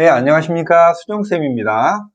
네, 안녕하십니까. 수정쌤입니다.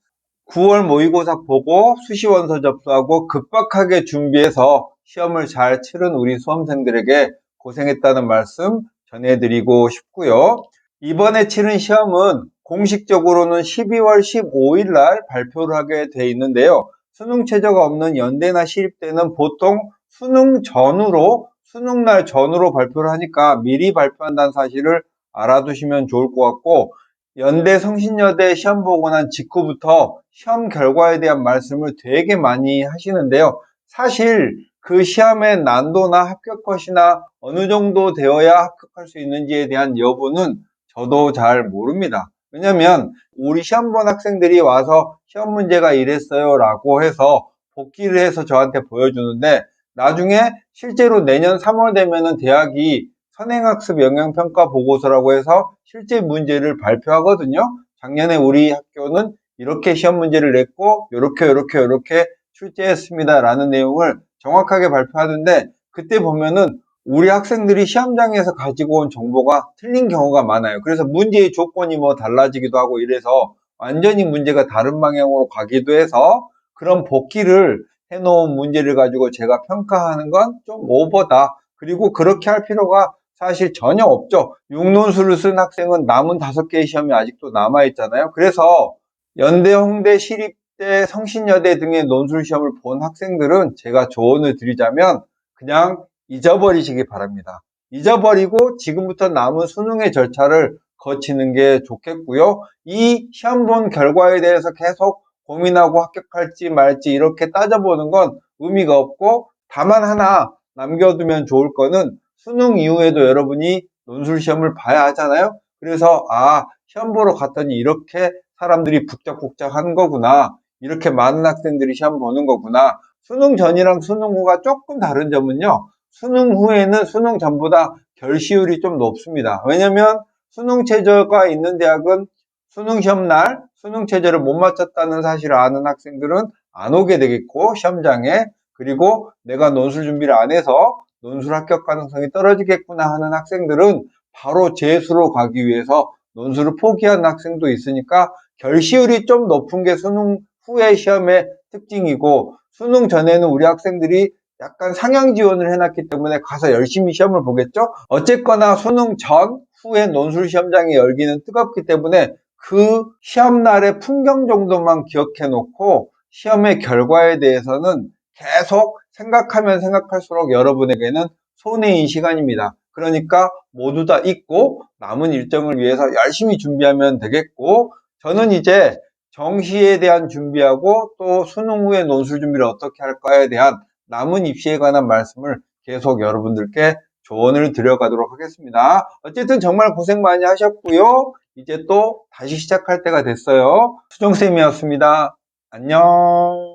9월 모의고사 보고 수시원서 접수하고 급박하게 준비해서 시험을 잘 치른 우리 수험생들에게 고생했다는 말씀 전해드리고 싶고요. 이번에 치른 시험은 공식적으로는 12월 15일 날 발표를 하게 돼 있는데요. 수능 최저가 없는 연대나 시립대는 보통 수능 전후로 수능 날 전후로 발표를 하니까 미리 발표한다는 사실을 알아두시면 좋을 것 같고 연대 성신여대 시험 보고 난 직후부터 시험 결과에 대한 말씀을 되게 많이 하시는데요. 사실 그 시험의 난도나 합격 컷이나 어느 정도 되어야 합격할 수 있는지에 대한 여부는 저도 잘 모릅니다. 왜냐면 우리 시험 본 학생들이 와서 시험 문제가 이랬어요 라고 해서 복기를 해서 저한테 보여주는데 나중에 실제로 내년 3월 되면은 대학이 선행학습 영향평가 보고서라고 해서 실제 문제를 발표하거든요. 작년에 우리 학교는 이렇게 시험 문제를 냈고 이렇게 이렇게 이렇게 출제했습니다 라는 내용을 정확하게 발표하는데 그때 보면은 우리 학생들이 시험장에서 가지고 온 정보가 틀린 경우가 많아요. 그래서 문제의 조건이 뭐 달라지기도 하고 이래서 완전히 문제가 다른 방향으로 가기도 해서 그런 복기를 해놓은 문제를 가지고 제가 평가하는 건 좀 오버다. 그리고 그렇게 할 필요가 사실 전혀 없죠. 육론수를 쓴 학생은 남은 다섯 개의 시험이 아직도 남아있잖아요. 그래서 연대, 홍대, 시립대, 성신여대 등의 논술 시험을 본 학생들은 제가 조언을 드리자면 그냥 잊어버리시기 바랍니다. 잊어버리고 지금부터 남은 수능의 절차를 거치는 게 좋겠고요. 이 시험 본 결과에 대해서 계속 고민하고 합격할지 말지 이렇게 따져보는 건 의미가 없고 다만 하나 남겨두면 좋을 거는 수능 이후에도 여러분이 논술 시험을 봐야 하잖아요. 그래서 아 시험 보러 갔더니 이렇게 사람들이 북적북적 하는 거구나. 이렇게 많은 학생들이 시험 보는 거구나. 수능 전이랑 수능 후가 조금 다른 점은요. 수능 후에는 수능 전보다 결시율이 좀 높습니다. 왜냐면 수능 최저가 있는 대학은 수능 시험 날 수능 최저를 못 맞췄다는 사실을 아는 학생들은 안 오게 되겠고 시험장에 그리고 내가 논술 준비를 안 해서 논술 합격 가능성이 떨어지겠구나 하는 학생들은 바로 재수로 가기 위해서 논술을 포기하는 학생도 있으니까 결시율이 좀 높은 게 수능 후의 시험의 특징이고 수능 전에는 우리 학생들이 약간 상향 지원을 해놨기 때문에 가서 열심히 시험을 보겠죠? 어쨌거나 수능 전, 후에 논술 시험장이 열기는 뜨겁기 때문에 그 시험날의 풍경 정도만 기억해 놓고 시험의 결과에 대해서는 계속 생각하면 생각할수록 여러분에게는 손해인 시간입니다. 그러니까 모두 다 잊고 남은 일정을 위해서 열심히 준비하면 되겠고 저는 이제 정시에 대한 준비하고 또 수능 후에 논술 준비를 어떻게 할까에 대한 남은 입시에 관한 말씀을 계속 여러분들께 조언을 드려가도록 하겠습니다. 어쨌든 정말 고생 많이 하셨고요. 이제 또 다시 시작할 때가 됐어요. 수정쌤이었습니다. 안녕.